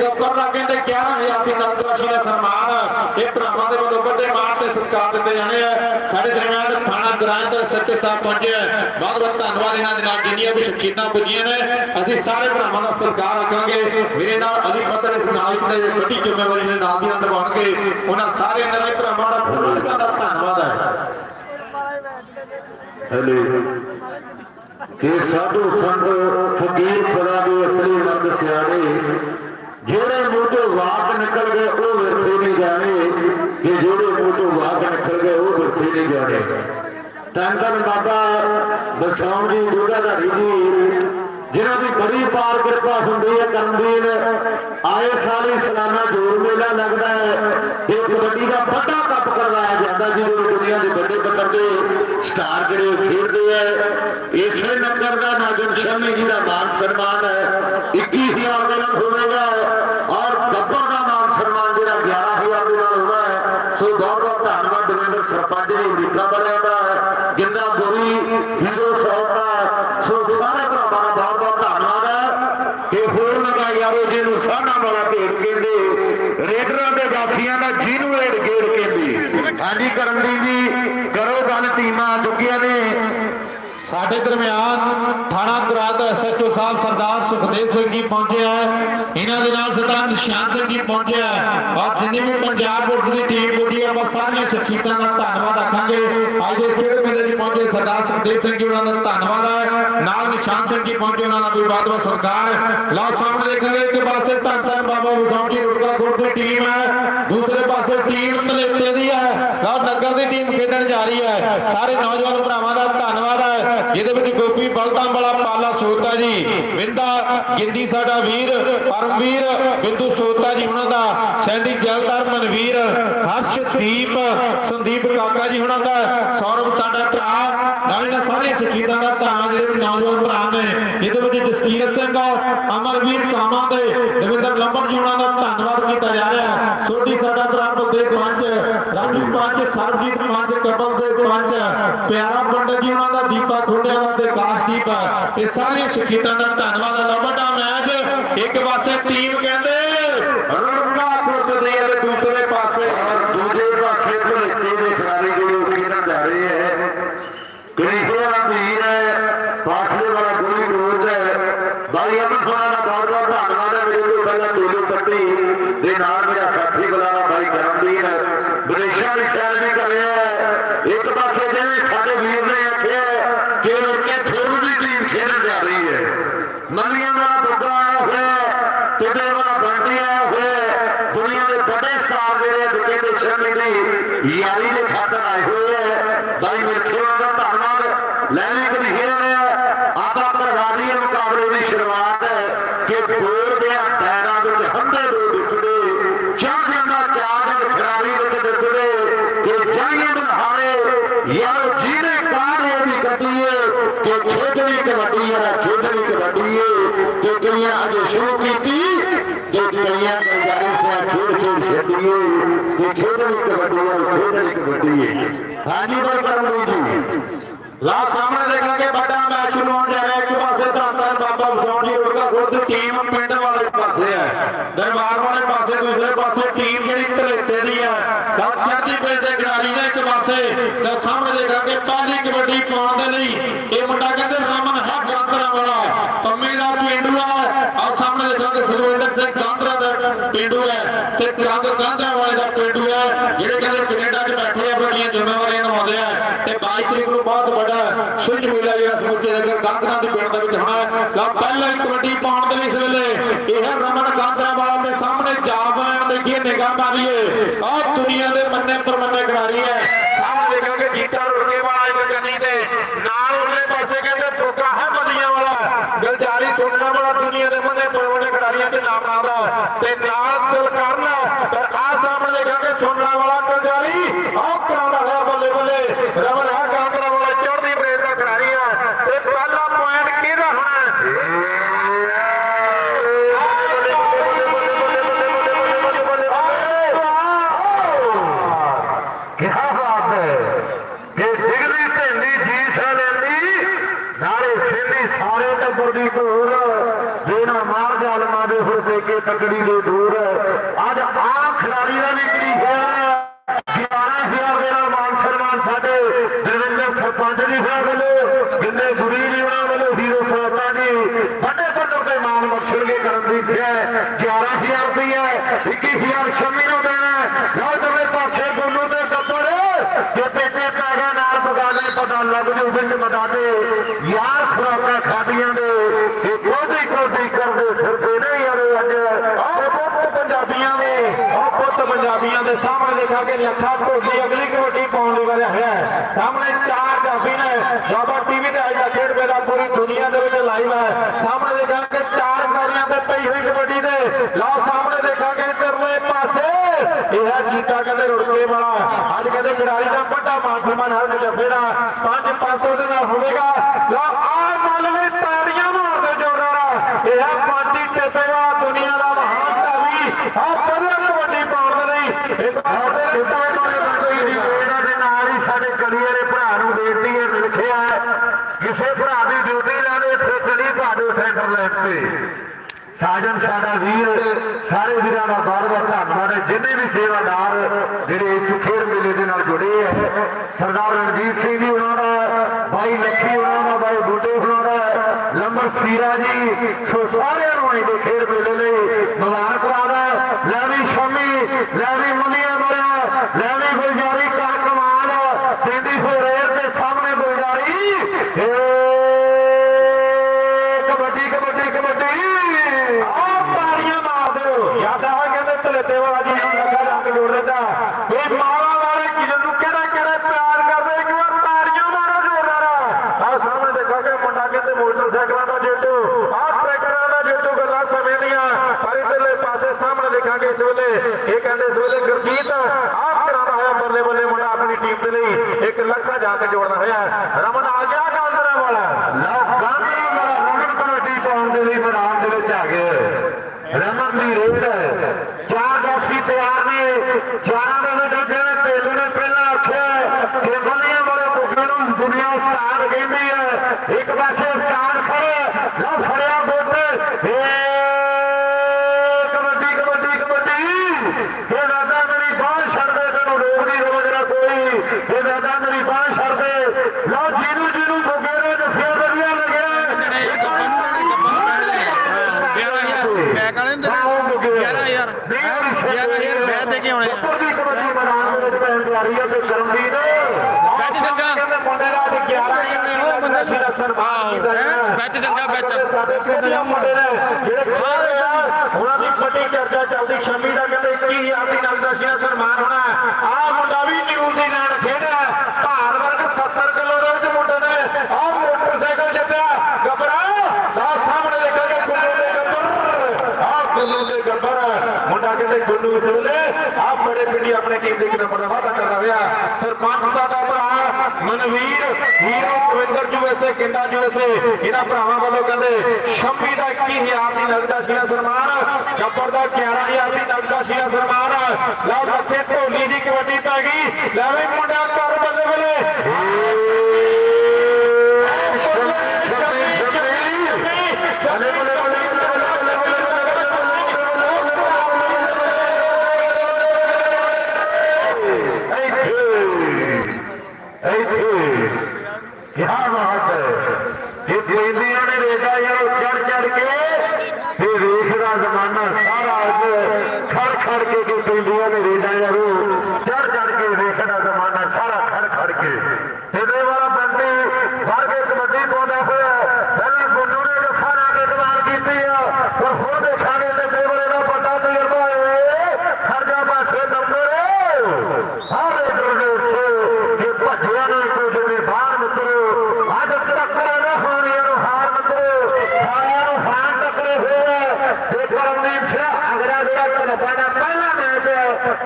ਗੱਬਰ ਦਾ ਕਹਿੰਦੇ 11000 ਦੀ ਨਕਦ ਦਾ ਸਨਮਾਨ। ਇਹ ਭਰਾਵਾਂ ਦੇ ਵੱਲੋਂ ਵੱਡੇ ਮਾਣ ਤੇ ਸਤਿਕਾਰ ਦਿੱਤੇ ਜਾਣੇ ਆ। ਸਾਡੇ ਦਰਮਿਆਨ ਥਾਣਾ ਗ੍ਰਾਂਜ ਸੱਚੇ ਸਾਹਿਬ ਪਹੁੰਚੇ ਬਹੁਤ ਬਹੁਤ ਧੰਨਵਾਦ ਇਹਨਾਂ ਦੇ ਨਾਲ ਜਿੰਨੀਆਂ ਵੀ ਸ਼ਖਸੀਅਤਾਂ ਪੁੱਜੀਆਂ ਨੇ। ਅਸੀਂ ਸਾਰੇ ਭਰਾਵਾਂ ਦਾ ਸਤਿਕਾਰ ਰੱਖਾਂਗੇ। ਮੇਰੇ ਨਾਲ ਅਲੀ ਪੱਤਰ ਇਸ ਨਾਇਕ ਦੇ ਵੱਡੀ ਜ਼ਿੰਮੇਵਾਰੀ ਨੇ ਨਾਲ ਦੀਆਂ ਨਿਭਾਉਣਗੇ। ਉਹਨਾਂ ਸਾਰੇ ਨਵੇਂ ਭਰਾਵਾਂ ਦਾ ਪੂਰਨ ਦਾ ਧੰਨਵਾਦ ਹੈ। ਹਲੇ ਇਹ ਸਾਧੂ ਸੰਤ ਫਕੀਰ ਖੁਦਾ ਦੇ ਅਸਲੀ ਰੰਗ ਸਿਆਣੇ ਜਿਹੜੇ ਮੂੰਹ ਤੋਂ ਵਾਕ ਨਿਕਲ ਗਏ, ਉਹ ਵਿਰਸੇ ਨਹੀਂ ਜਾਣੇ। ਕਿ ਜਿਹੜੇ ਮੂੰਹ ਤੋਂ ਵਾਕ ਨਿਕਲ ਗਏ, ਉਹ ਵਿਰਥੇ ਨਹੀਂ ਜਾਣੇ। ਧੰਨ ਧੰਨ ਬਾਬਾ ਬਸਾਉਣ ਜੀ, ਦੁਰਗਾਧਾਰੀ ਜੀ, ਜਿਨ੍ਹਾਂ ਦੀ ਬੜੀ ਪਾਰ ਕਿਰਪਾ ਹੁੰਦੀ ਹੈ ਕਰਮਦੀਨ ਆਏ ਸਾਲ ਹੀ ਸਾਲਾਨਾ ਜੋੜ ਮੇਲਾ ਲੱਗਦਾ ਹੈ। ਇਹ ਕਬੱਡੀ ਦਾ ਵੱਡਾ ਕੱਪ ਕਰਵਾਇਆ ਜਾਂਦਾ ਜਿਹਦੇ ਵਿੱਚ ਦੁਨੀਆ ਦੇ ਵੱਡੇ ਪੱਧਰ ਦੇ ਸਟਾਰ ਜਿਹੜੇ ਉਹ ਖੇਡਦੇ ਆ ਇਸੇ ਨੰਬਰ ਦਾ ਨਾਗਨ ਸ਼ਮੀ ਜੀ ਦਾ ਮਾਨ ਸਨਮਾਨ ਹੈ। 21000 ਦੇ ਨਾਲ ਹੋਵੇਗਾ ਔਰ ਗੱਬਰ ਦਾ ਮਾਨ ਸਨਮਾਨ ਜਿਹੜਾ 11000 ਦੇ ਨਾਲ ਹੋਣਾ ਹੈ ਸੋ ਬਹੁਤ ਬਹੁਤ ਧੰਨਵਾਦ ਦਵਿੰਦਰ ਸਰਪੰਚ ਅਮਰੀਕਾ ਵਾਲਿਆਂ ਦਾ ਜਿੰਦਾ ਗੋਰੀ ਹੀਰੋ ਸਾਹਿਬ ਦਾ, ਸੋ ਸਾਰੇ ਭਰਾਵਾਂ ਦਾ ਬਹੁਤ ਬਹੁਤ ਧੰਨਵਾਦ ਹੈ ਕਿ ਹੋਰ ਲਗਾ ਯਾਰੋ ਜਿਹਨੂੰ ਸਾਨਾ ਵਾਲਾ ਭੇਡ ਕਹਿੰਦੇ, ਰੇਡਰਾਂ ਦੇ ਜਾਫੀਆਂ ਦਾ ਜਿਹਨੂੰ ਏਡ ਗੇੜ ਕਹਿੰਦੇ। ਹਾਂਜੀ ਕਰਮਦੀਪ ਜੀ, ਕਰੋ ਗੱਲ, ਟੀਮਾਂ ਆ ਚੁੱਕੀਆਂ ਨੇ। ਸਾਡੇ ਦਰਮਿਆਨ ਥਾਣਾ ਗੁਰਾਦ ਦਾ ਐਸਐਚਓ ਸਾਹਿਬ ਸਰਦਾਰ ਸੁਖਦੇਵ ਸਿੰਘ ਜੀ ਪਹੁੰਚੇ ਆ। ਇਹਨਾਂ ਦੇ ਨਾਲ ਸਰਦਾਰ ਨਿਸ਼ਾਨ ਸਿੰਘ ਜੀ ਪਹੁੰਚੇ ਆ। ਔਰ ਜਿੰਨੀ ਵੀ ਪੰਜਾਬ ਪੁਲਿਸ ਦੀ ਟੀਮ ਪੁੱਜੀ ਆਪਾਂ ਸਾਰੀਆਂ ਸ਼ਖਸੀਅਤਾਂ ਦਾ ਧੰਨਵਾਦ ਆਖਾਂਗੇ। ਅੱਜ ਦੇ ਖੇਡ ਮੇਲੇ ਦੀ ਪਹੁੰਚੇ ਸਰਦਾਰ ਸੁਖਦੇਵ ਸਿੰਘ ਜੀ ਉਹਨਾਂ ਦਾ ਧੰਨਵਾਦ ਹੈ ਨਾਲ ਨਿਸ਼ਾਨ ਸਿੰਘ ਜੀ ਪਹੁੰਚੇ ਉਹਨਾਂ ਦਾ ਵੀ ਬਹੁਤ ਸਰਕਾਰ। ਲਓ ਸਾਹਮਣੇ ਦੇਖਾਂਗੇ ਇੱਕ ਪਾਸੇ ਧੰਨ ਧੰਨ ਬਾਬਾ ਵਿਸਾਮ ਜੀ ਰੁੜਕਾ ਖੁਰਦ ਦੀ ਟੀਮ ਹੈ ਦੂਸਰੇ ਪਾਸੇ ਟੀਮ ਤਲੇਤੇ ਦੀ ਹੈ ਲਓ ਨਗਰ ਦੀ ਟੀਮ ਖੇਡਣ ਜਾ ਰਹੀ ਹੈ ਸਾਰੇ ਨੌਜਵਾਨ ਭਰਾਵਾਂ ਦਾ ਧੰਨਵਾਦ ਹੈ ਜਿਹਦੇ ਵਿੱਚ ਗੋਪੀ ਬਲਦਾਂ ਵਾਲਾ ਪਾਲਾ ਸੋਤਾ ਜੀ। ਬਿੰਦਾ ਗਿੰਦੀ ਸਾਡਾ ਵੀਰ, ਪਰਮਵੀਰ। ਬਿੰਦੂ ਸੋਤਾ ਜੀ ਉਹਨਾਂ ਦਾ। ਸੈਂਡੀ ਜਲਦਾਰ ਮਨਵੀਰ, ਹਰਸ਼ਦੀਪ, ਸੰਦੀਪ ਕਾਕਾ ਜੀ ਉਹਨਾਂ ਦਾ। ਸੌਰਵ ਸਾਡਾ ਭਰਾ। ਨਾਲ ਇਹਨਾਂ ਸਾਰੇ ਸ਼ਖਸੀਅਤਾਂ ਦਾ ਧੰਨਵਾਦ ਜਿਹੜੇ ਨੌਜਵਾਨ ਭਰਾ ਨੇ, ਜਿਹਦੇ ਵਿੱਚ ਜਸਕੀਰਤ ਸਿੰਘ ਅਮਰਵੀਰ ਕਾਮਾ ਦੇ ਦਵਿੰਦਰ ਲੰਬੜ ਜੀ ਉਹਨਾਂ ਦਾ ਧੰਨਵਾਦ ਕੀਤਾ ਜਾ ਰਿਹਾ। ਹੈ ਸੋਢੀ ਸਾਡਾ ਭਰਾ ਬਲਦੇਵ ਪੰਜ, ਰਾਜੂ ਪੰਜ, ਸਰਬਜੀਤ ਪੰਜ ਕਬਲ ਦੇ ਪੰਜ, ਪਿਆਰਾ ਪੰਡਤ ਜੀ ਉਹਨਾਂ ਦਾ ਦੀਪਾ ਖੋਡਿਆਂ ਦਾ ਤੇ ਕਾਸ਼ਦੀਪ ਇਹ ਸਾਰੀਆਂ ਸ਼ਖਸੀਅਤਾਂ ਦਾ ਧੰਨਵਾਦ ਹੈ ਮੈਚ। ਇੱਕ ਪਾਸੇ ਟੀਮ ਕਹਿੰਦੇ, ਰੁੜਕਾ ਖੁਰਦ ਹੈ ਤੇ ਦੂਸਰੇ ਪਾਸੇ। ਦੂਜੇ ਪਾਸੇ ਭਲੇਕੇ ਦੇ ਖਿਡਾਰੀ ਜਿਹੜੇ ਖੇਡਣ ਜਾ ਰਹੇ ਹੈ ਕ੍ਰਿਸ਼ਨਾ ਵੀਰ ਹੈ ਫਾਸਲੇ ਵਾਲਾ ਗੋਲੀ ਕੋਚ ਹੈ। ਬਾਈ ਅਮਨ ਸੋਨਾ ਦਾ ਬਹੁਤ ਬਹੁਤ ਧੰਨਵਾਦ ਹੈ। ਮੇਰੇ ਤੋਂ ਪਹਿਲਾਂ ਟੋਲੂ ਪੱਟੀ ਦੇ ਨਾਲ ਮੇਰਾ ਸਾਥੀ ਬੁਲਾਰਾ ਬਾਈ ਕਰਮਦੀਨ ਵਿਦੇਸ਼ਾਂ ਦੀ ਸੈਰ ਵੀ ਕਰ ਰਿਹਾ ਹੈ ਇੱਕ ਪਾਸੇ ਜਿਵੇਂ ਸਾਡੇ ਵੀਰ ਨੇ ਆਖਿਆ ਕਿ ਲੜਕੇ ਥੋੜੀ ਦੀ ਟੀਮ ਖੇਡਣ ਜਾ ਰਹੀ ਹੈ ਮੰਨੀਆਂ ਦਾ ਬੁੱਢਾ ਆਇਆ ਹੋਇਆ ਹੈ ਟਿੱਡੇ ਵਾਲਾ ਬੰਟੀ ਆਇਆ ਹੋਇਆ ਹੈ ਦੁਨੀਆ ਦੇ ਬੜੇ ਸਟਾਰ ਜਿਹੜੇ ਦੁਨੀਆ ਦੇ ਸ਼ਰਮੀ ਦੀ ਯਾਰੀ ਦੇ ਖਾਤਰ ਆਏ ਹੋਏ ਹੈ ਬਾਈ ਮਿਰਖੇਵਾਂ ਦਾ ਧੰਨਵਾਦ ਲੈਣੀ ਕਦੀ ਹੀ ਰਿਹਾ ਆਪਾਂ ਪ੍ਰਵਾਦੀ ਮੁਕਾਬਲੇ ਦੀ ਸ਼ੁਰੂਆਤ ਹੈ ਕਿ ਬੋਰ ਦੇ ਟਾਇਰਾਂ ਵਿੱਚ ਹੰਦੇ ਦੋ ਦਿਸਦੇ ਚਾਹਾਂ ਦਾ ਚਾਰ ਖਿਡਾਰੀ ਵਿੱਚ ਦਿਸਦੇ ਕਿ ਜਾਈਏ ਹਾਰੇ ਯਾਰ ਜਿਹਨੇ ਕਾਰ ਇਹਦੀ ਕੱਢੀ ਹੈ ਕਿ ਖੇਡਣੀ ਕਬੱਡੀ ਹੈ ਖੇਡਣੀ ਕਬੱਡੀ ਹੈ ਕਿ ਕਈਆਂ ਅਜੇ ਸ਼ੁਰੂ ਕੀਤੀ ਕਿ ਕਈਆਂ ਨੇ ਜਾਰੀ ਸਿਆ ਖੇਡ ਖੇਡ ਛੱਡੀਏ ਕਿ ਖੇਡਣੀ ਕਬੱਡੀ ਹੈ ਖੇਡਣੀ ਕਬੱਡੀ ਹੈ ਹਾਂਜੀ ਬਾਈ ਕਰਮਜੀਤ ਜੀ ਲਾ ਸਾਹਮਣੇ ਦੇਖਾਂਗੇ ਵੱਡਾ ਮੈਚ ਸ਼ੁਰੂ ਹੋਣ ਜਾ ਰਿਹਾ ਇੱਕ ਪਾਸੇ ਧੰਨ ਬਾਬਾ ਵਸੌਣ ਜੀ ਰੁੜਕਾ ਖੁਰਦ ਟੀਮ ਪਿੰਡ ਵਾਲੇ ਪਾਸੇ ਹੈ। ਦਰਬਾਰ ਵਾਲੇ ਪਾਸੇ, ਦੂਸਰੇ ਪਾਸੇ ਟੀਮ ਜਿਹੜੀ ਧਲੇਤੇ ਦੀ ਹੈ। ਤਾਂ ਚੜ੍ਹਦੀ ਪਿੰਡ ਦੇ ਖਿਡਾਰੀ ਨੇ ਇੱਕ ਪਾਸੇ। ਤਾਂ ਸਾਹਮਣੇ ਦੇਖਾਂਗੇ ਪਹਿਲੀ ਕਬੱਡੀ ਪਾਉਣ ਦੇ ਲਈ ਇਹ ਮੁੰਡਾ ਕਹਿੰਦੇ ਰਮਨ ਹੈ ਗਾਂਦਰਾ ਵਾਲਾ। ਪੰਮੇ ਦਾ ਪਿੰਡੂ ਹੈ। ਆ ਸਾਹਮਣੇ ਦੇਖਾਂਗੇ ਸੁਖਵਿੰਦਰ ਸਿੰਘ ਗਾਂਦਰਾ ਦਾ ਪਿੰਡੂ ਹੈ। ਤੇ ਕੰਗ ਗਾਂਦਰਾ ਵਾਲੇ ਦਾ ਪਿੰਡੂ ਹੈ। ਜਿਹੜੇ ਕਹਿੰਦੇ ਕੈਨੇਡਾ 'ਚ ਬੈਠੇ ਆ, ਵੱਡੀਆਂ ਜ਼ਿੰਮੇਵਾਰੀਆਂ 22 ਤਰੀਕ ਨੂੰ ਬਹੁਤ ਵੱਡਾ ਛਿੰਝ ਮੇਲਾ ਜਿਹੜਾ ਸਮੁੱਚੇ ਨਗਰ ਗਾਂਦਰਾ ਦੇ ਪਿੰਡ ਦੇ ਵਿੱਚ ਹੋਣਾ ਹੈ। ਪਹਿਲਾਂ ਹੀ ਕਬੱਡੀ ਪਾਉਣ ਦੇ ਲਈ ਇਸ ਵੇਲੇ ਇਹ ਰਮਨ ਗਾਂਦਰਾ ਦੇ ਸਾਹਮਣੇ ਜਾਬ ਲੈਣ ਦੇਖੀਏ ਨਿਗਾਹ ਮਾਰੀਏ। ਆਹ ਦੁਨੀਆ ਦੇ ਮੰਨੇ ਪਰਮੰਨੇ ਖਿਡਾਰੀ ਹੈ। ਸਾਹਮਣੇ ਦੇਖਾਂਗੇ ਜੀਤਾ ਰੁੜਕੇ ਵਾਲਾ ਇੱਕ ਕੰਨੀ ਤੇ। ਨਾਲ ਉਹਨੇ ਪਾਸੇ ਕਹਿੰਦੇ ਟੋਕਾ ਹੈ ਮਦੀਆਂ ਵਾਲਾ। ਗਲਜਾਰੀ ਸੁਣਨਾ ਵਾਲਾ ਦੁਨੀਆ ਦੇ ਮੰਨੇ ਪਰਮੰਨੇ ਖਿਡਾਰੀਆਂ ਦੇ ਨਾਮ ਆਉਂਦਾ ਤੇ ਨਾਲ ਦਿਲ ਕਰਨਾ ਪਰ ਆ ਸਾਹਮਣੇ ਦੇਖਾਂਗੇ ਸੁਣਨਾ ਵਾਲਾ ਗਲਜਾਰੀ ਆਹ ਕਰਾਉਂਦਾ ਹੈ ਬੱਲੇ ਬੱਲੇ ਰਮਨ ਹੈ ਗਾਂਦਰਾ ਵਾਲਾ ਚੜ੍ਹਦੀ ਬ੍ਰੇਡ ਦਾ ਖਿਡਾਰੀ ਹੈ ਤੇ ਪਹਿਲਾ ਪੁਆਇੰਟ ਕਿਹਦਾ ਹੋਣਾ? ਤਕੜੀ ਦੇ ਦੂਰ ਕਿ ਡਿਗਰੀ ਢੇਲੀ ਜੀ ਸਾ ਲੈਂਦੀ ਨਾਲੇ ਸੇਲੀ ਸਾਰੇ ਟੱਬਰ ਦੀ ਘੋਰ ਦੇਣਾ ਮਾਰ ਜਾਲਮਾਂ ਦੇ ਹੁਣ ਪੇਕੇ ਤਕੜੀ ਦੇ ਦੂਰ ਅੱਜ ਆਹ ਖਿਡਾਰੀ ਦਾ ਵੀ ਕਰੀ ਹੈ 11000 ਦੇ ਨਾਲ ਮਾਨ ਸਨਮਾਨ ਸਾਡੇ ਦਰਵਿੰਦਰ ਸਰਪੰਚ ਜੀ ਹੋਇਆ ਵੱਲੋਂ ਜਿੰਨੇ ਗੁਰੀ ਜੀ ਉਹਨਾਂ ਵੱਲੋਂ ਹੀਰੋ ਸਾਹਿਬਾਂ ਜੀ ਵੱਡੇ ਪੱਧਰ ਤੇ ਮਾਨ ਬਖਸ਼ਣਗੇ ਕਰਨ ਦੀ 11000 ਰੁਪਏ 21000 ਸ਼ਮੀ ਨੂੰ ਦੇਣਾ ਲਓ ਦਵੇ ਪਾਸੇ ਗੋਲੂ ਤੇ ਗੱਬਰ ਜੇ ਪੇਟੇ ਪੈਗਾ ਨਾਲ ਬਗਾਨੇ ਪਤਾ ਲੱਗ ਜੂ ਵਿੱਚ ਮਦਾਦੇ ਯਾਰ ਖੁਰਾਕਾਂ ਖਾਦੀਆਂ ਦੇ ਇਹ ਕੋਡੀ ਕੋਡੀ ਕਰਦੇ ਫਿਰਦੇ ਨੇ ਯਾਰ ਅੱਜ। ਆਹ ਪੁੱਤ ਪੰਜਾਬੀਆਂ ਦੇ ਆਹ ਪੁੱਤ ਪੰਜਾਬੀਆਂ ਦੇ ਸਾਹਮਣੇ ਦੇਖਾ ਕਿ ਲੱਖਾ ਢੋਲੀ ਅਗਲੀ ਕਬੱਡੀ ਪਾਉਣ ਲਈ ਵਧਿਆ ਹੋਇਆ ਹੈ। ਸਾਹਮਣੇ ਚਾਰ ਜਾਫੀ ਨੇ, ਬਾਬਾ ਟੀਵੀ ਤੇ ਆਇਆ ਖੇਡ ਮੇਲਾ ਪੂਰੀ ਦੁਨੀਆ ਦੇ ਵਿੱਚ ਲਾਈਵ ਹੈ ਸਾਹਮਣੇ ਦੇਖਾ ਕਿ ਚਾਰ ਕਰੀਆਂ ਤੇ ਕਬੱਡੀ ਦੇ ਲਓ ਸਾਹਮਣੇ ਦੇਖਾ ਕਿ ਪਾਸੇ। ਇਹ ਹੈ ਜੀਤਾ ਕਹਿੰਦੇ ਰੁੜਕੇ ਵਾਲਾ। ਅੱਜ ਕਹਿੰਦੇ ਖਿਡਾਰੀ ਦਾ ਵੱਡਾ ਮਾਨ ਸਨਮਾਨ ਹਰ ਜਫੇ ਦਾ 5-500 ਦੇ ਨਾਲ ਹੋਵੇਗਾ। ਲਓ ਆ ਮੰਨ ਲਈ ਤਾੜੀਆਂ ਮਾਰਦੇ ਜੋਰਾਂ ਇਹ ਹੈ ਪਾਰਟੀ ਟੇਪੇਵਾ ਦੁਨੀਆ ਦਾ ਮਹਾਨ ਧਾਵੀ ਆ ਪਹਿਲਾ ਕਬੱਡੀ ਪਾਉਣ ਦੇ ਲਈ ਇੱਕ ਸਾਡੇ ਕਿਤਾ ਕੋਈ ਦੀ ਵੇੜਾ ਦੇ ਨਾਲ ਹੀ ਸਾਡੇ ਗਲੀ ਵਾਲੇ ਭਰਾ ਨੂੰ ਬੇਨਤੀ ਹੈ, ਲਿਖਿਆ ਕਿਸੇ ਭਰਾ ਦੀ ਡਿਊਟੀ ਲਾ ਦੇ ਇੱਥੇ ਗਲੀ ਭਾਡੋ ਸੈਂਟਰ ਲੈਣ ਤੇ। ਸਾਜਨ, ਸਾਡਾ ਵੀਰ, ਸਾਰੇ ਵੀਰਾਂ ਦਾ ਬਹੁਤ-ਬਹੁਤ ਧੰਨਵਾਦ ਹੈ। ਜਿੰਨੇ ਵੀ ਸੇਵਾਦਾਰ ਜਿਹੜੇ ਇਸ ਖੇਡ ਮੇਲੇ ਦੇ ਨਾਲ ਜੁੜੇ ਹੈ, ਸਰਦਾਰ ਰਣਜੀਤ ਸਿੰਘ ਜੀ ਉਹਨਾਂ ਦਾ, ਬਾਈ ਲੱਖੀ ਉਹਨਾਂ ਦਾ, ਬਾਈ ਬੁੱਢੇ ਉਹਨਾਂ ਦਾ, ਲੰਬਰ ਫੀਰਾ ਜੀ, ਸੋ ਸਾਰਿਆਂ ਨੂੰ ਆਏ ਦੇ ਖੇਡ ਮੇਲੇ ਲਈ ਮੁਬਾਰਕਬਾਦ ਹੈ। ਲੈ ਵੀ ਸ਼ਾਮੀ, ਲੈ ਵੀ ਮੁੰਨੀਆਂ ਮਰਿਆ, ਲੈ ਵੀ ਗੁਲਜਾਰੀ ਕਾ ਕਮਾਲ ਪਿੰਡੀ ਫੋਰੇਰ ਦੇ ਸਾਹਮਣੇ ਗੁਲਜਾਰੀ ਏ ਕਬੱਡੀ ਕਬੱਡੀ ਕਬੱਡੀ ਆਹ ਤਾੜੀਆਂ ਮਾਰ ਦਿਓ ਯਾਦ ਆ ਕਹਿੰਦੇ ਤਲੇਤੇ ਵਾਲਾ ਜੀ ਨੂੰ ਲੱਗਾ ਰੰਗ ਜੋੜ ਦਿੰਦਾ ਇਹ ਮਾਵਾ ਵਾਲੇ ਕਿਰਨ ਨੂੰ ਕਿਹੜਾ ਕਿਹੜਾ ਪਿਆਰ ਕਰਦੇ ਇੱਕ ਵਾਰ ਤਾੜੀਆਂ ਮਾਰੋ ਜ਼ੋਰਦਾਰ ਆਹ ਸਾਹਮਣੇ ਦੇਖੋ ਕਿ ਮੁੰਡਾ ਕਹਿੰਦੇ ਮੋਟਰਸਾਈਕਲਾਂ ਦਾ ਜੇਟੂ ਆਹ ਟਰੈਕਟਰਾਂ ਦਾ ਜੇਟੂ ਗੱਲਾਂ ਸਮੇਂ ਦੀਆਂ ਪਰ ਇਧਰਲੇ ਪਾਸੇ ਸਾਹਮਣੇ ਦੇਖਾਂਗੇ ਇਸ ਵੇਲੇ ਇਹ ਕਹਿੰਦੇ ਇਸ ਵੇਲੇ ਗੁਰਜੀਤ ਆਹ ਕਰਾਉਂਦਾ ਹੋਇਆ ਬੱਲੇ ਬੱਲੇ ਮੁੰਡਾ ਆਪਣੀ ਟੀਮ ਦੇ ਲਈ ਇੱਕ ਲੱਖਾ ਜਾ ਕੇ ਜੋੜਨਾ ਹੋਇਆ ਰਮਨ ਆ ਗਿਆ ਕਾਲਦਰਾ ਵਾਲਾ ਲਓ ਗਾਂਧੀ ਮੇਰਾ ਰਮਨ ਕਬੱਡੀ ਪਾਉਣ ਦੇ ਲਈ ਮੈਦਾਨ ਦੇ ਵਿੱਚ ਆ ਗਏ ਰਮਨ ਦੀ ਰੇਡ। ਚਾਰ ਦੋਸਤੀ ਤਿਆਰ ਨੇ। ਚਾਰਾਂ ਦੇ ਵਿੱਚ ਜਿਹੜੇ ਤੇਲੂ ਨੇ ਪਹਿਲਾਂ ਆਖਿਆ ਕਿ ਬੱਲੀਆਂ ਵਾਲੇ ਮੁੱਖੇ ਨੂੰ ਦੁਨੀਆ ਉਸਤਾਦ ਕਹਿੰਦੀ ਹੈ। ਇੱਕ ਪਾਸੇ ਉਸਤਾਦ ਖੜੇ ਨਾ ਫੜਿਆ ਬੁੱਤ ਏ ਕਬੱਡੀ ਕਬੱਡੀ ਕਬੱਡੀ। ਇਹ ਦਾਦਾ ਮੇਰੀ ਬਾਹ ਛੱਡ ਦੇ, ਤੈਨੂੰ ਰੋਕ ਨਹੀਂ ਸਮਝਣਾ ਕੋਈ। ਇਹ ਦਾਦਾ ਮੇਰੀ ਬਾਹ ਛੱਡ ਦੇ। ਲਓ ਜਿਹਨੂੰ ਜਿਹਨੂੰ ਮੁੱਗੇ ਦੇ ਜੱਫੇ ਵਧੀਆ ਲੱਗਿਆ ਇੱਕ ਬੈਕ ਵਾਲੇ ਨੇ ਗਿਆਰਾਂ ਹਜ਼ਾਰ। ਗਿਆਰਾਂ ਹਜ਼ਾਰ ਮੈਂ ਦੇ ਕੇ ਆਉਣੇ ਆ। ਉੱਪਰ ਦੀ ਕਬੱਡੀ ਮੈਦਾਨ ਦੇ ਵਿੱਚ ਪੈਣ ਜਾ ਰਹੀ ਹੈ ਤੇ ਕਰਮਦੀਨ ਬੈਚ ਚੰਗਾ। ਕਹਿੰਦੇ ਮੁੰਡੇ ਦਾ ਅੱਜ 11 ਉਹ ਬੰਦੇ ਨੂੰ- ਆਹੋ, ਹੈਂ, ਬੈਚ ਚੰਗਾ, ਬੈਚ। ਸਾਡੇ ਪਿੰਡ ਦੇ ਮੁੰਡੇ ਨੇ ਜਿਹੜੇ ਖੇਡਦੇ ਆ ਉਹਨਾਂ ਦੀ ਵੱਡੀ ਚਰਚਾ ਚੱਲਦੀ ਸ਼ਮੀ ਦਾ ਕਹਿੰਦੇ 21000 ਦੀ ਨਗਦ ਦਾ ਸਨਮਾਨ ਹੋਣਾ ਆਹ ਮੁੰਡਾ ਵੀ ਨਿਊਜ਼ੀਲੈਂਡ ਖੇਡਿਆ ਭਾਰ ਵਰਗ 70 ਕਿਲੋ ਦੇ ਵਿੱਚ ਮੁੰਡੇ ਨੇ। ਆਹ ਮੋਟਰਸਾਈਕਲ ਜਿੱਤਿਆ। ਗੱਬਰਾ ਆਹ ਸਾਹਮਣੇ ਦੇਖਾਂਗੇ ਗੁੱਲੂ ਦੇ ਗੱਬਰ। ਗੁੱਲੂ ਦੇ ਗੱਬਰ। ਮੁੰਡਾ ਕਹਿੰਦੇ ਗੁੱਲੂ ਇਸ ਵੇਲੇ। ਆਹ ਬੜੇ ਪਿੰਡੀ ਆਪਣੇ ਟੀਮ ਦੇ ਇੱਕ ਨੰਬਰ ਦਾ ਵਾਅਦਾ ਕਰਦਾ ਹੋਇਆ ਸਰਪੰਚ ਦਾ ਮਨਵੀਰ ਹੀਰੋ ਗੋਵਿੰਦਰ ਜੂਐਸਏ ਕਿੰਡਾ ਜੂਐਸਏ ਇਹਨਾਂ ਭਰਾਵਾਂ ਵੱਲੋਂ ਕਹਿੰਦੇ ਸ਼ੰਮੀ ਦਾ 21000 ਦੀ ਨਗਦਾ ਸ਼ੀਨਾ ਸਨਮਾਨ ਗੱਬਰ ਦਾ 11000 ਦੀ ਨਗਦਾ ਸ਼ੀਨਾ ਸਨਮਾਨ। ਲਓ ਲੱਖੇ ਢੋਲੀ ਦੀ ਕਬੱਡੀ ਪੈ ਗਈ। ਲੈ ਵੀ ਮੁੰਡਾ ਕੀ ਬਾਤ ਹੈ ਇਹ ਪੈਂਦੀਆਂ ਨੇ ਰੇਡਾ ਯਾਰ ਚੜ ਚੜ ਕੇ ਇਹ ਵੇਖਦਾ ਜ਼ਮਾਨਾ ਸਾਰਾ ਅੱਜ ਖੜ ਖੜ ਕੇ ਕੋਈ ਪੈਂਦੀਆਂ ਨੇ ਰੇਡਾ ਯਾਰ ਚੜ ਚੜ ਕੇ ਵੇਖਦਾ ਜ਼ਮਾਨਾ ਸਾਰਾ ਖੜ ਖੜ ਕੇ ਇਹਦੇ ਵਾਲਾ ਬੰਦੇ ਵਰ ਕੇ ਕਬੱਡੀ ਪਾਉਂਦਾ ਹੋਇਆ ਪਹਿਲਾਂ ਗੁੰਨੂ ਨੇ ਜਫਾ ਲਾ ਕੇ ਕਮਾਲ ਕੀਤੀ ਆ ਪਰ ਹੁਣ ਦੇਖਾਂਗੇ ਤੇ ਦੇਵਲੇ ਦਾ ਵੱਡਾ ਤਜਰਬਾ ਏ ਖਰਜਾ ਪਾਸੇ ਨੰਬਰ ਸਾਰੇ ਦਰਦੇ ਸੇ ਕਿ ਭੱਜਿਆ ਨੂੰ ਕੋਈ ਜਿਵੇਂ ਬਾਹਰ ਮਿੱਤਰੋ ਅੱਜ ਟੱਕਰੇ ਨਾ ਹਾਨੀਆਂ ਨੂੰ ਹਾਰ ਮਿੱਤਰੋ ਹਾਨੀਆਂ ਨੂੰ ਹਾਰ ਟੱਕਰੇ ਹੋਏ ਆ ਤੇ ਕਰਮਦੀਪ ਸਿੰਘ ਅਗਲਾ ਜਿਹੜਾ ਕਲੱਬਾਂ ਦਾ ਪਹਿਲਾ ਮੈਚ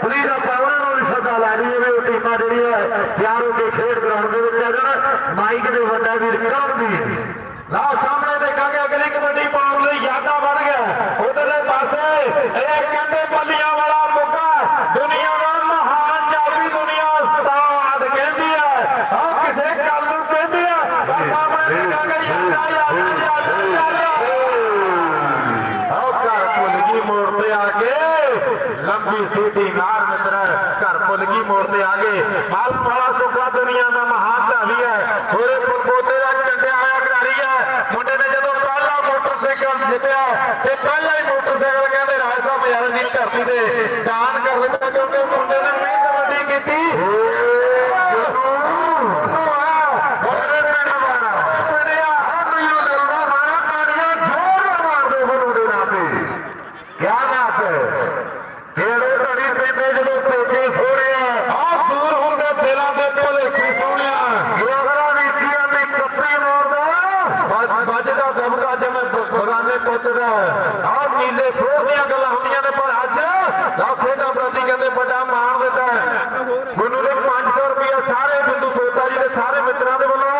ਪੁਲਿਸ ਦਾ ਪਾਵਣਾ ਨੂੰ ਵੀ ਸੱਦਾ ਲਾ ਰਹੀ ਹੈ ਵੀ ਟੀਮਾਂ ਜਿਹੜੀਆਂ ਤਿਆਰ ਹੋ ਕੇ ਖੇਡ ਗਰਾਊਂਡ ਦੇ ਵਿੱਚ ਆ ਜਾਣ ਮਾਈਕ ਦੇ ਵੱਡਾ ਵੀਰ ਕਰਮਦੀਪ ਲਓ ਸਾਹਮਣੇ ਦੇਖਾਂਗੇ ਅਗਲੀ ਕਬੱਡੀ ਪਾਉਣ ਲਈ ਯਾਦਾ ਵੱਧ ਗਿਆ। ਉਧਰਲੇ ਪਾਸੇ ਇਹ ਕਹਿੰਦੇ ਪੱਲੀਆਂ ਵਾਲਾ ਮੁੱਕਾ ਦੁਨੀਆ ਦਾ ਮਹਾਨ ਜਾਫੀ ਦੁਨੀਆ ਉਸਤਾਦ ਕਹਿੰਦੀ ਹੈ ਆਹ ਕਿਸੇ ਗੱਲ ਨੂੰ ਕਹਿੰਦੀ ਹੈ ਆਹ ਸਾਹਮਣੇ ਦੇਖਾਂਗੇ ਯਾਦਾ ਯਾਦਾ ਯਾਦਾ ਯਾਦਾ ਵੀ ਸੀਟੀ ਨਾਰ ਮਿੱਤਰ ਘਰ ਪੁਲਕੀ ਮੋੜ ਤੇ ਆ ਗਏ। ਮਾਲਮ ਵਾਲਾ ਸੁਖਾ ਦੁਨੀਆ ਦਾ ਮਹਾਨ ਧਾਵੀ ਹੈ। ਹੋਰੇ ਪੋਤੇ ਦਾ ਚੰਡਿਆ ਹੋਇਆ ਖਿਡਾਰੀ ਹੈ। ਮੁੰਡੇ ਨੇ ਜਦੋਂ ਪਹਿਲਾ ਮੋਟਰਸਾਈਕਲ ਜਿੱਤਿਆ ਤੇ ਪਹਿਲਾ ਹੀ ਮੋਟਰਸਾਈਕਲ ਕਹਿੰਦੇ ਰਾਜ ਸਾਹਿਬ, ਯਾਰ ਦੀ ਧਰਤੀ ਤੇ ਦਾਨ ਕਰ ਦਿੱਤਾ ਕਿਉਂਕਿ ਮੁੰਡੇ ਨੇ ਮਿਹਨਤ ਵੱਡੀ ਕੀਤੀ ਕਿਆ ਬਾਤ ਹੈ ਕਿਹੜੇ ਘੜੀ ਪੈਂਦੇ ਜਦੋਂ ਪੇਕੇ ਸੋਹਣਿਆ ਆਹ ਦੂਰ ਹੁੰਦੇ ਦਿਲਾਂ ਦੇ ਭੁਲੇਖੇ ਸੋਹਣਿਆ ਗੋਗਰਾ ਨੀਤੀਆਂ ਦੀ ਕੱਪੀ ਮੋੜਦਾ ਵੱਜਦਾ ਦਬਕਾ ਜਿਵੇਂ ਬਗਾਨੇ ਪੁੱਤਦਾ ਆਹ ਨੀਲੇ ਸੋਹ ਦੀਆਂ ਗੱਲਾਂ ਹੁੰਦੀਆਂ ਨੇ ਪਰ ਅੱਜ ਲਾਖੇ ਦਾ ਪ੍ਰਤੀ ਕਹਿੰਦੇ ਵੱਡਾ ਮਾਣ ਦਿੱਤਾ ਮੈਨੂੰ ਦੇ 500 ਰੁਪਏ ਸਾਰੇ ਬਿੰਦੂ ਸੋਤਾ ਜੀ ਦੇ ਸਾਰੇ ਮਿੱਤਰਾਂ ਦੇ ਵੱਲੋਂ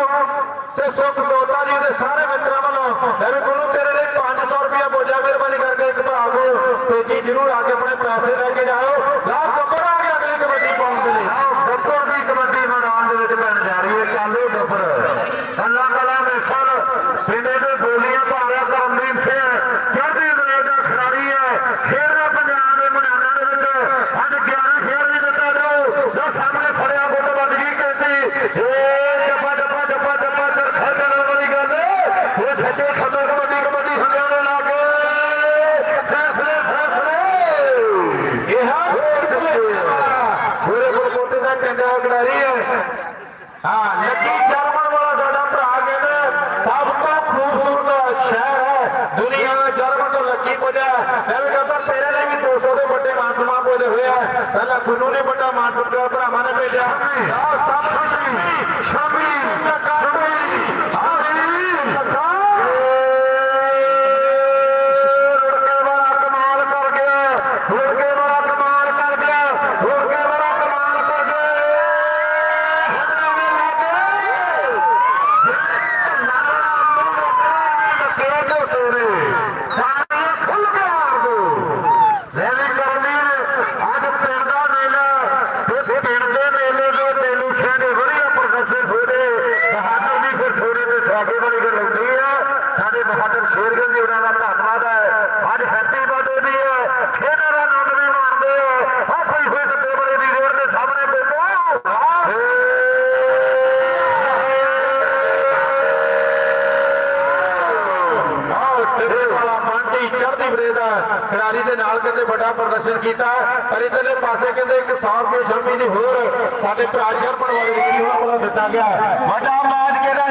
ਤੇ ਸੁਖ ਸੋਤਾ ਜੀ ਦੇ ਸਾਰੇ ਮਿੱਤਰਾਂ ਵੱਲੋਂ ਐਵੇਂ ਕੋਲੋਂ ਤੇਰੇ ਲਈ 500 ਰੁਪਇਆ ਬੋਝਾ ਮਿਹਰਬਾਨੀ ਕਰਕੇ ਇੱਕ ਭਰਾ ਨੂੰ ਤੇ ਜੀ ਜਰੂਰ ਆ ਕੇ ਆਪਣੇ ਪੈਸੇ ਲੈ ਕੇ ਜਾਓ ਲਾਭ ਕੱਪੜ ਆ ਗਿਆ ਅਗਲੀ ਕਬੱਡੀ ਪਾਉਣ ਦੇ ਲਈ ਆਹ ਗੱਪਰ ਦੀ ਕਬੱਡੀ ਮੈਦਾਨ ਦੇ ਵਿੱਚ ਪੈਣ ਜਾ ਰਹੀ ਹੈ ਚਾਲੂ ਗੱਪਰ ਅੱਲਾ ਕਲਾ ਦੇ ਸਰ ਪਿੰਡੇ ਦੇ ਬੋਲੀਆਂ ਭਾਰਿਆ ਕਰਮਦੀਪ ਸਿੰਘ ਚੜ੍ਹਦੀ ਦਲੇ ਦਾ ਖਿਡਾਰੀ ਹੈ ਖੇਡਦਾ ਪੰਜਾਬ ਦੇ ਮੈਦਾਨਾਂ ਦੇ ਵਿੱਚ ਅੱਜ 11 ਖੇਡ ਵੀ ਦਿੱਤਾ ਜਾਓ ਦਾ ਸਾਹਮਣੇ ਫੜਿਆ ਗੁੱਟ ਵੱਜ ਗਈ ਕਹਿੰਦੀ ਏ ਜੱਪਾ ਜੱਪਾ ਜੱਪਾ ਜੱਪਾ ਚਰਖਾ ਚੱਲਣ ਵਾਲੀ ਗੱਲ ਇਹ ਸੱਜੇ ਖੱਬੇ ਕਬੱਡੀ ਕਬੱਡੀ ਹੰਡਿਆਂ ਦੇ ਲਾ ਕੇ ਫੈਸਲੇ ਫੈਸਲੇ ਇਹ ਹਾਂ ਪੂਰੇ ਕੋਤੇ ਦਾ ਚੰਗਾ ਖਿਡਾਰੀ ਹੈ ਹਾਂ ਲੱਕੀ ਜਰਮਨ ਵਾਲਾ ਸਾਡਾ ਭਰਾ ਕਹਿੰਦਾ ਸਭ ਤੋਂ ਖੂਬਸੂਰਤ ਸ਼ਹਿਰ ਹੈ ਦੁਨੀਆ ਦਾ ਜਰਮਨ ਤੋਂ ਲੱਕੀ ਪੁੱਜਾ ਐਵੇਂ ਕਹਿੰਦਾ ਤੇਰੇ ਲਈ ਵੀ 200 ਦੇ ਵੱਡੇ ਮਾਨ ਸਨਮਾਨ ਪੁੱਜੇ ਹੋਏ ਆ ਪਹਿਲਾਂ ਖੁੱਨੂ ਨੇ ਵੱਡਾ ਮਾਨ ਸਨਮਾਨ ਭਰਾਵਾਂ ਨੇ ਭੇਜਿਆ ਆਹ ਸਭ ਖੁਸ਼ੀ ਸ਼ਾਮੀ ਲੱਕਾ ਹਾਂ ਜੀ ਲੱਕਾ ਰੁੜਕੇ ਵਾਲਾ ਕਮਾਲ ਕਰ ਗਿਆ ਰੁੜਕੇ ਵਾਲਾ ਕਮਾਲ ਕਰ ਗਿਆ ਰੁੜਕੇ ਵਾਲਾ ਕਮਾਲ ਕਰ ਗਿਆ ਹੱਥਾਂ ਲੱਗੇ ਨਾਲਾ ਮੂੰਹ ਰੁਕਣਾ ਨਹੀਂ ਲੱਗੇ ਝੋਟੇ ਨੇ ਸਾਰੇ ਖੁੱਲ ਕੇ ਮਾਰ ਦੋ ਲੈ ਵੀ ਕਰਮੀਰ ਅੱਜ ਪਿੰਡ ਦਾ ਮੇਲਾ ਤੇ ਪਿੰਡ ਦੇ ਮੇਲੇ ਦੇ ਤੈਨੂੰ ਸਾਡੇ ਵਧੀਆ ਪ੍ਰਦਰਸ਼ਨ ਹੋਏ ਬਹਾਦਰ ਦੀ ਫਿਰ ਛੋੜੇ ਤੇ ਸਾਡੇ ਵਾਲੀ ਗੱਲ ਹੁੰਦੀ ਹੈ ਸਾਡੇ ਬਹਾਦਰ ਸ਼ੇਰਗੰਜ ਜੀ ਉਹਨਾਂ ਦਾ ਧੰਨਵਾਦ ਹੈ ਅੱਜ ਹੈਪੀ ਬਰਥਡੇ ਹੈ। ਖੇਡਾਂ ਦਾ ਆਨੰਦ ਵੀ ਮਾਣਦੇ ਆ ਆ ਕੋਈ ਹੋਏ ਤੇ ਬੜੇ ਦੀ ਰੇਡ ਦੇ ਸਾਹਮਣੇ ਬੈਠੋ। ਆਹ ਖਿਡਾਰੀ ਦੇ ਨਾਲ ਕਹਿੰਦੇ ਵੱਡਾ ਪ੍ਰਦਰਸ਼ਨ ਕੀਤਾ ਪਰ ਇਧਰਲੇ ਪਾਸੇ ਕਹਿੰਦੇ ਇੱਕ 100 ਰੁਪਏ ਸ਼ਰਮੀ ਦੀ ਹੋਰ ਸਾਡੇ ਭਰਾ ਸ਼ਰਮਣ ਵਾਲੇ ਦੀ ਹੋਣਾ ਦਿੱਤਾ ਗਿਆ। ਵੱਡਾ ਮੈਚ ਕਿਹੜਾ